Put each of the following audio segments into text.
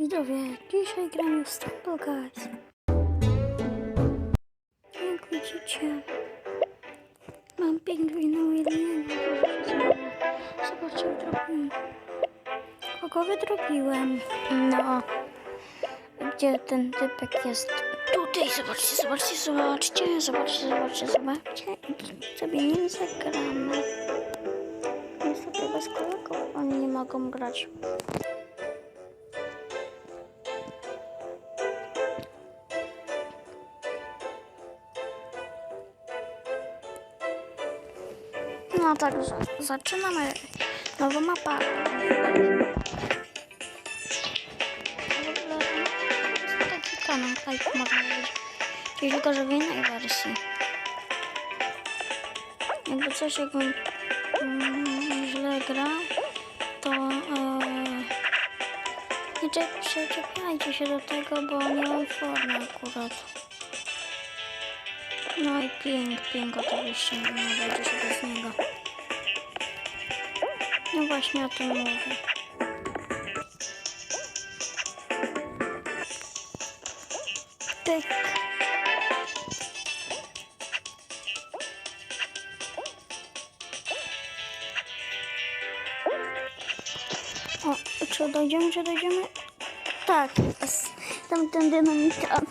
widzowie, dzisiaj gramy w Stumble Guys. Jak widzicie, mam pingwina Williego. Zobaczcie, jak zrobiłem. Kogo wydrobiłem? No, gdzie ten typek jest? Tutaj, zobaczcie, zobaczcie, zobaczcie, zobaczcie, zobaczcie, zobaczcie. Sobie nim zagramy. Niestety bez kolegów oni nie mogą grać. Tak, zaczynamy. Nowa mapa. Taki kanał, tak można powiedzieć. Czyli tylko, że w innej wersji. Jakby coś, jakbym mm, źle grał, to e, nie czep, się, czepiajcie się do tego, bo nie mam formy akurat. No i ping, ping oczywiście, nie będzie się bez niego. No właśnie o tym mówię. Tyk. O, czy dojdziemy, czy dojdziemy? Tak, jest. tam ten dynamit. taki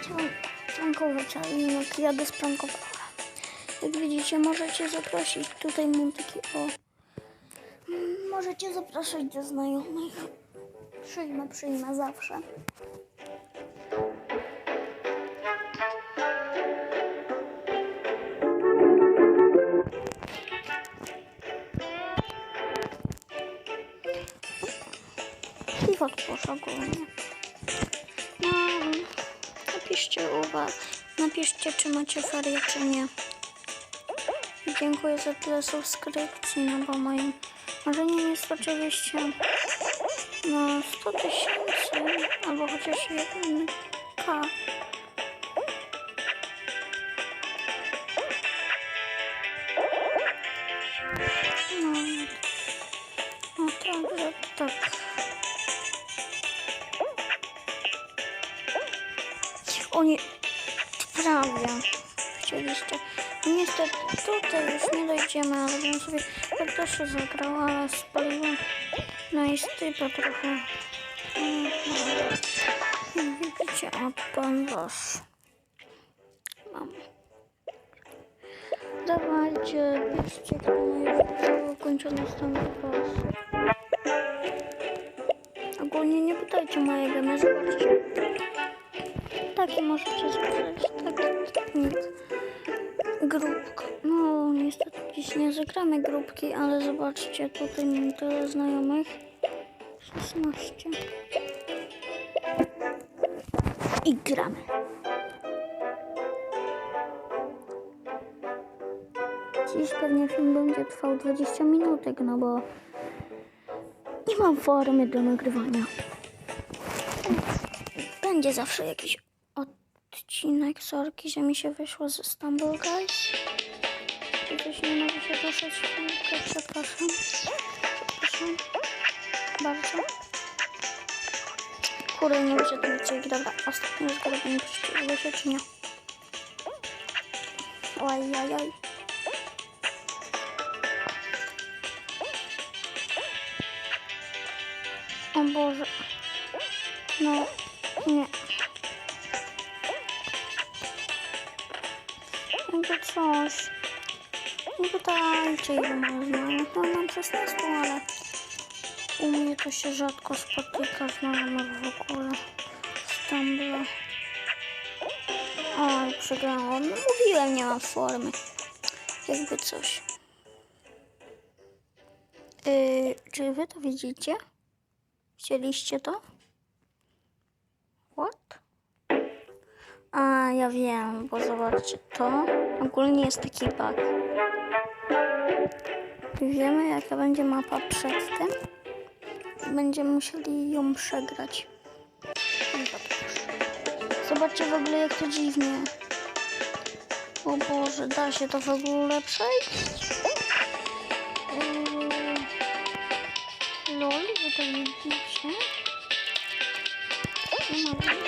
Chciałam prankować, ale nie jadę sprankowała. Jak widzicie, możecie zaprosić. Tutaj mam taki o. Możecie zapraszać do znajomych. Przyjmę, przyjmę zawsze. I poszło ogólnie. No, napiszcie uwagę. Napiszcie, czy macie ferie, czy nie. Dziękuję za tyle subskrypcji, no bo moim marzeniem jest oczywiście no 100 tysięcy, albo chociaż jeden K. No, no także tak. O nie, prawie. No Niestety tutaj już nie dojdziemy, ale bym sobie tak też zagrał, ale spaliłem. No i stypa trochę. Widzicie, odpan wasz. Mam. Dawajcie, piszcie, kto ma już ukończony stan boss. Ogólnie nie pytajcie mojej gemy, zobaczcie. Takie możecie zobaczyć, dziś nie zagramy grupki, ale zobaczcie, tutaj mam tyle znajomych. 16. I gramy. Dziś pewnie film będzie trwał 20 minutek, no bo nie mam formy do nagrywania. Będzie zawsze jakiś odcinek sorki, że mi się wyszło ze Stumble Guys. I coś nie mogę się ruszać chwilkę, przepraszam. Przepraszam. Bardzo. Kurde, nie wyszedł mi dźwięk. Dobra, ostatni raz go robimy. Przyczyniło się czy nie? Oj. O Boże. No, nie. Jakby coś. Nie pytajcie, ile można. No mam 16, ale u mnie to się rzadko spotyka znajomych w ogóle. Stumble. Oj, przegrałam. No, mówiłem, nie mam formy. Jakby coś. Yy, czy wy to widzicie? Chcieliście to? What? A, ja wiem, bo zobaczcie, to ogólnie jest taki bug. Wiemy, jaka będzie mapa przed tym. Będziemy musieli ją przegrać. Zobaczcie w ogóle, jak to dziwnie. O Boże, da się to w ogóle przejść? Yy... Lol, wy to widzicie? Nie będę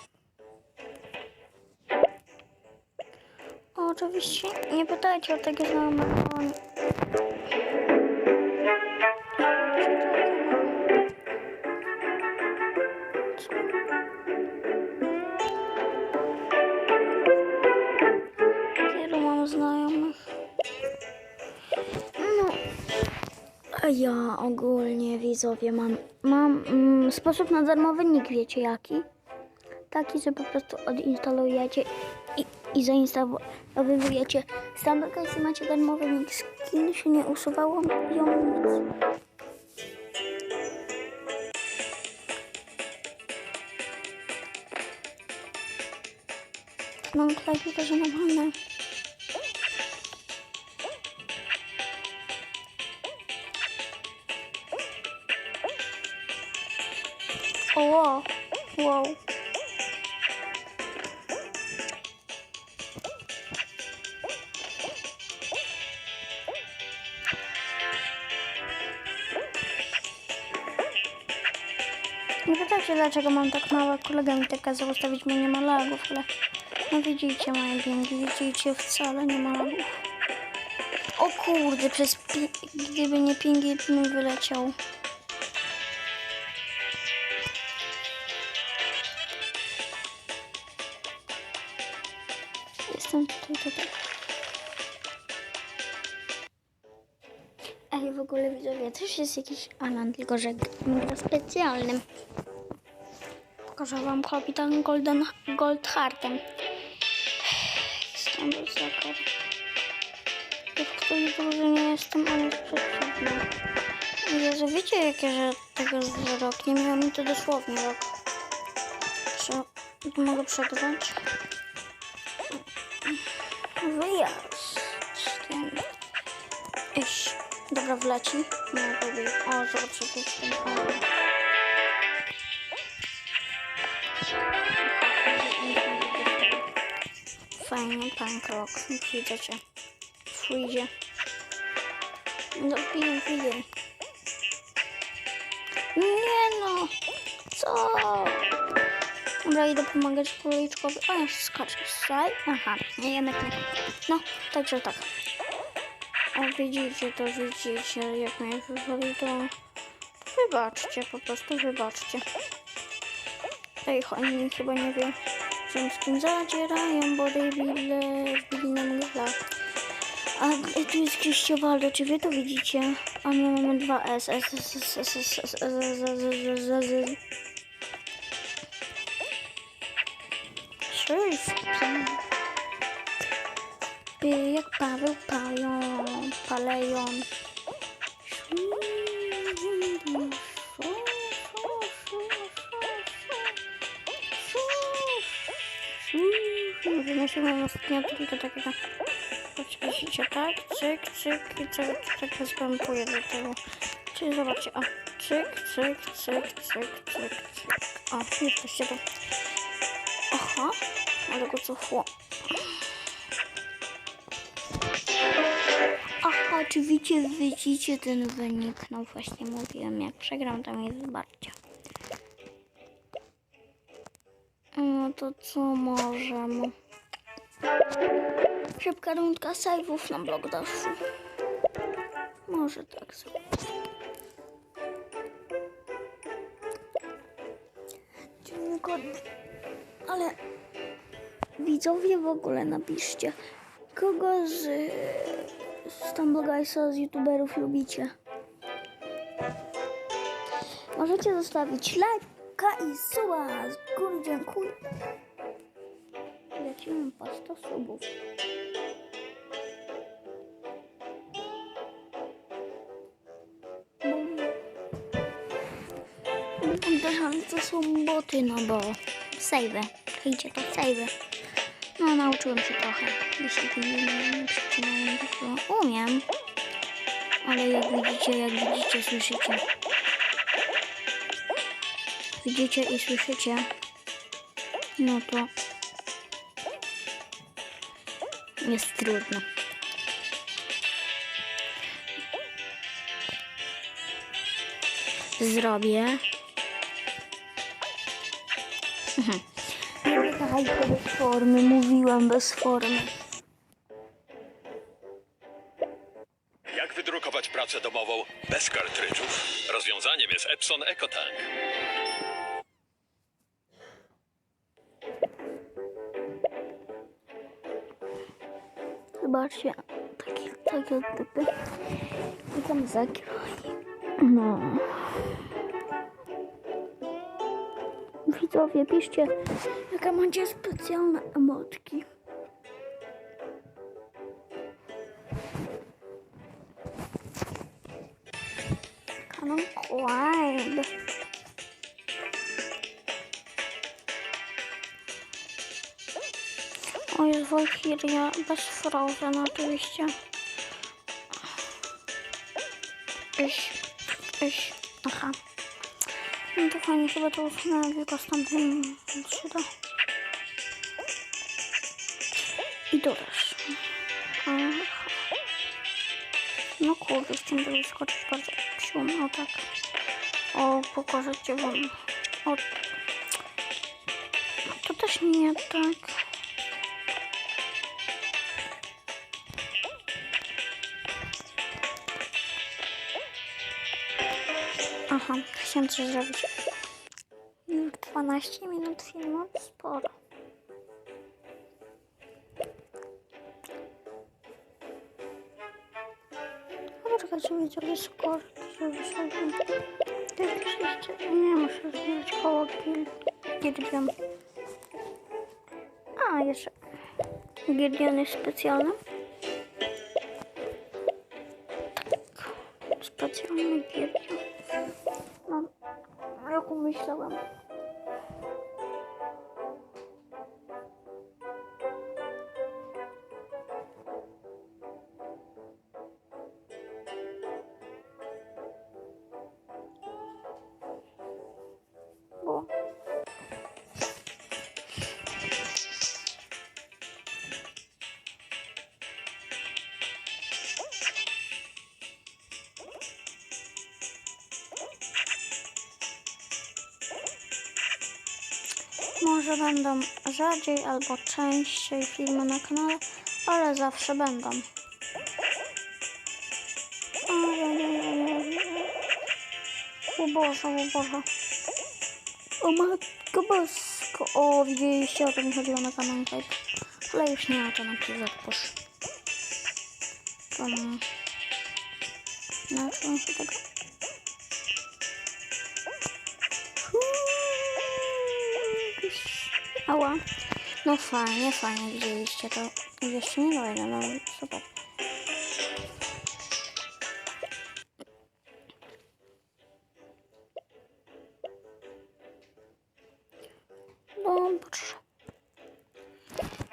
oczywiście nie pytajcie o on- Wielu mam znajomych. No. A ja ogólnie widzowie mam, mam mm, sposób na darmowy nick, wiecie jaki? Taki, że po prostu odinstalujecie i, i zainstalujecie Stumble i macie darmowy nick. Skin się nie usuwało, ją nic. Mam też normalne. O, wow. wow. Nie pytajcie dlaczego mam tak małe. Kolega mi tak kazał ustawić, bo nie ma lagów, ale no widzicie moje pingi, widzicie wcale nie ma lagów. O kurde, przez gdyby nie pingi, mi wyleciał. Jestem tutaj, tutaj. Ej, w ogóle widzowie, też jest jakiś Alan, tylko że specjalnym. Pokażę kapitan Golden Goldheartem. Jestem zakor. Ja w której drużynie jestem, on jest przeciwny. Jezu, wiecie jakie, że tego jest rok? Nie miał mi to dosłownie rok. Czy mogę przegrać? Wyjazd. Iść. Dobra, wleci. Nie, robię. O, zobaczcie, tu jest ten Fajnie, pan krok. Widzę cię. No, wbiję, wbiję. Nie no. Co? Dobra, idę pomagać króliczkowi. O, ja skaczę. Saj. Aha, nie, jednak nie. No, także tak. O, widzicie to, widzicie, jak mnie wywali, to wybaczcie, po prostu wybaczcie. Ej, oni chyba nie wie, z kim zadzierają, bo debile wbili nam. A tu jest Krzysztobaldo, czy wy to widzicie? A my mamy dwa S, S, S, S, S, S, S, S, S, S, S, S, S. Sześć. Ty jak Paweł Palion, Palejon. Wymyśliłem ostatnio tylko takiego. Poczekajcie, tak? Cyk, cyk i cyk, cyk, zbampuję do tego. Czyli zobaczcie, o, cyk, cyk, cyk, cyk, cyk, cyk. O, jesteście tu. Aha, ale go cofło. Aha, czy widzicie, ten wynik? No właśnie mówiłem, jak przegram, to mi wybaczcie. No to co możemy? Szybka rundka save'ów na blok daszu. Może tak zrobić. Ale widzowie w ogóle napiszcie, kogo z, z Tumble Guysa, z youtuberów lubicie. Możecie zostawić lajka i suba. Z góry dziękuję. Lecimy po 100 subów. Uderzam, to są boty, no bo save. Widzicie, to save. No, nauczyłem się trochę. Jeśli to nie przycinałem, to umiem. Ale jak widzicie, jak widzicie, słyszycie. Widzicie i słyszycie. No to Jest trudno. Zrobię. Mhm. Biegajcie bez formy, mówiłam bez formy. Jak wydrukować pracę domową bez kartridżów? Rozwiązaniem jest Epson EcoTank. Zobaczcie, takie, takie typy. I tam zagrali. No. Widzowie, piszcie, jaka macie specjalne emotki. Valkyria bez Frozen oczywiście. Iś, iś, aha. No to fajnie, chyba to usunąłem, tylko stąd nie przyda. I też. Aha. No kurde, chciałem to skoczyć bardzo siłą, o tak. O, pokażę cię wam. O. To też nie tak. Aha, chciałem coś zrobić. Mm, 12 minut filmu, sporo. No Poczekajcie, widzowie, skoro. Jak jeszcze... Nie, muszę zmienić koło Girdion. A, jeszcze... Girdion jest specjalny. Tak. Specjalny Girdion. No, jak myślałam. Może będą rzadziej albo częściej filmy na kanale, ale zawsze będą. O Boże, o Boże. O matko bosko. O, widzieliście, o to mi chodziło na kanał Hype. Ale już nie o to na przykład posz. Um, Nauczyłem się tego. Ała. No fajnie, fajnie widzieliście to. Jeszcze nie dojdę, no super.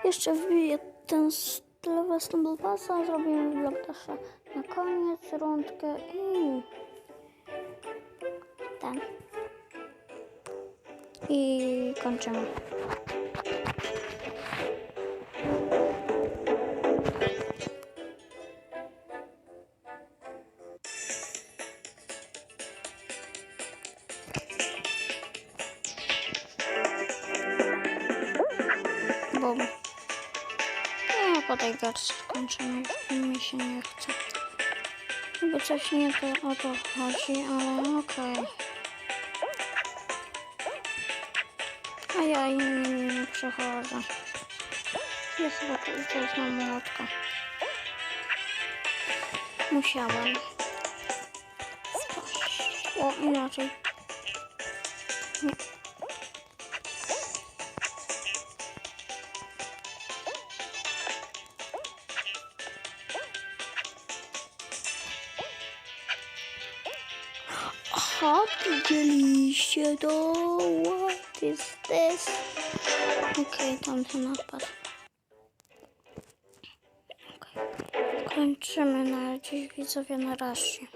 Jeszcze wbiję ten level Stumble Passa, zrobimy vlog też na koniec, rundkę i ten. I kończymy. Nie po tej wersji skończymy, mi się nie chce. Bo coś nie to o to chodzi, ale okej. A ja innymi nie przechodzę. Ja to jest na młotka. Musiałem. Spaść. O, inaczej. Nie. Aha, widzieliście to? What is this? Okej, tamten odpadł. Okej. Kończymy na dziś widzowie na razie.